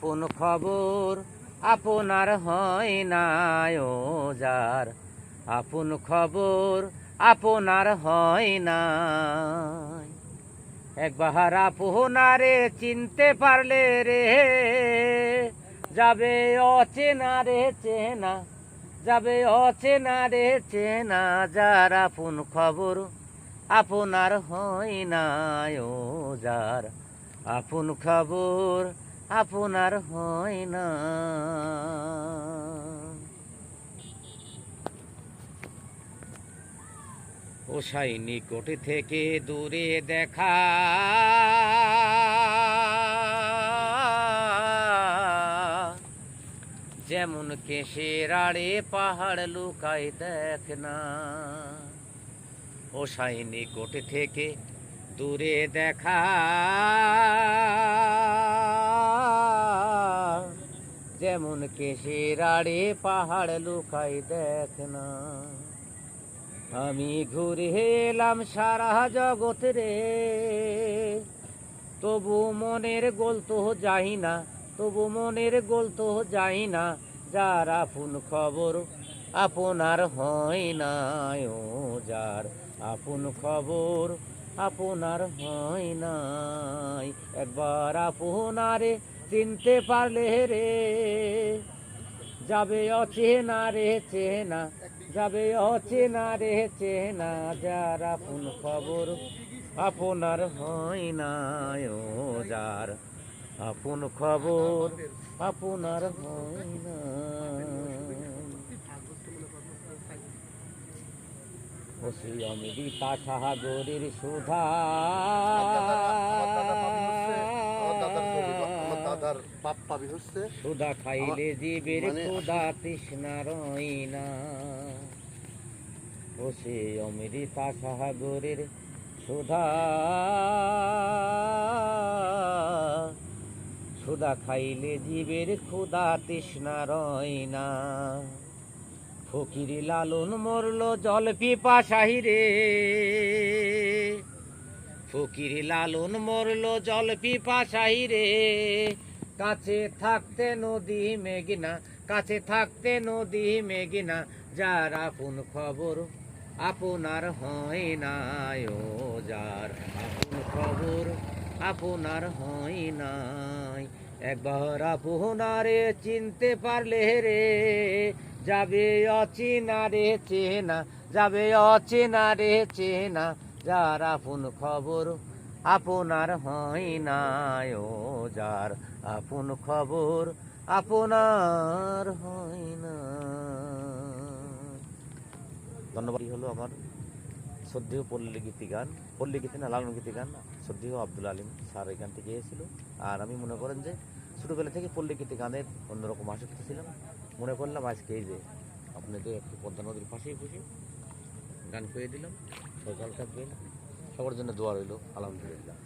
আপন খবর আপনার হয় না যার আপন খবর আপনার হয় না একবার আপনারে চিনতে পারলে রে, যাবে অচেনা রে চেনা, যাবে অচেনা রে চেনা, যার আপন খবর আপনার হয় না যার আপন খবর আপনার হয় না। ও সাই নিকট থেকে দূরে দেখা। যেমন কেশের আড়ে পাহাড় লুকায় দেখ না। ও সাই নিকট থেকে দূরে দেখা। যেমন কেশের আড়ে পাহাড় লুকাই দেখ না আমি ঘুরে এলাম সারা জগৎ রে। তবু মনের গোল তো যাই না, তবু মনের গোল তো যাই না, যার আপন খবর আপনার হয় না, ও যার আপন খবর আপনার হয় নাই একবার আপনারে চিনতে পারলে রে, যাবে অচেনা রে, চেনা, যাবে অচেনা রে, চেনা, যার আপন খবর আপনার হয় না, ও যার আপন খবর আপনার হয় না। অমৃতা সাহাগরের সুধা। দাদার বাপ পাবি হচ্ছে। সুধা খাইলে জীবের মানে ক্ষুধা তৃষ্ণা রই না। বসে অমৃতা সাহাগরের সুধা। সুধা খাইলে জীবের ক্ষুধা তৃষ্ণা রই না। ফকির লালন মরল জল পিপাসাহি রে ফকির লালন মরল জল পিপাসাহি রে কাছে থাকতে নদী মেঘিনা কাছে থাকতে নদী মেঘিনা যার আপন খবর আপনার হয় না, ও যার আপন খবর আপনার হয় নাই একবার আপনারে চিনতে পারলে রে, যাবে অচেনা রে, চেনা। যাবে অচেনা রে, চেনা। যার আপন খবর আপনার হয় না ও যার আপন খবর আপনার হয় না ধন্যবাদ। হলো আমার শ্রদ্ধেয় পল্লী গীতি গান। পল্লী গীতি না, লালন গীতি গান। শ্রদ্ধেয় আব্দুল আলিম স্যার এই গানটি গেয়েছিল। আর আমি মনে করেন যে ছোটোবেলা থেকে পল্লী গীতি গানের অন্যরকম আসক্ত ছিলাম। মনে করলাম আজকে এই যে আপনাদের একটু পদ্মা নদীর পাশেই বসে গান পেয়ে দিলাম। সকাল থাকবেন। সবার জন্য দোয়া রইল আলহামদুলিল্লাহ।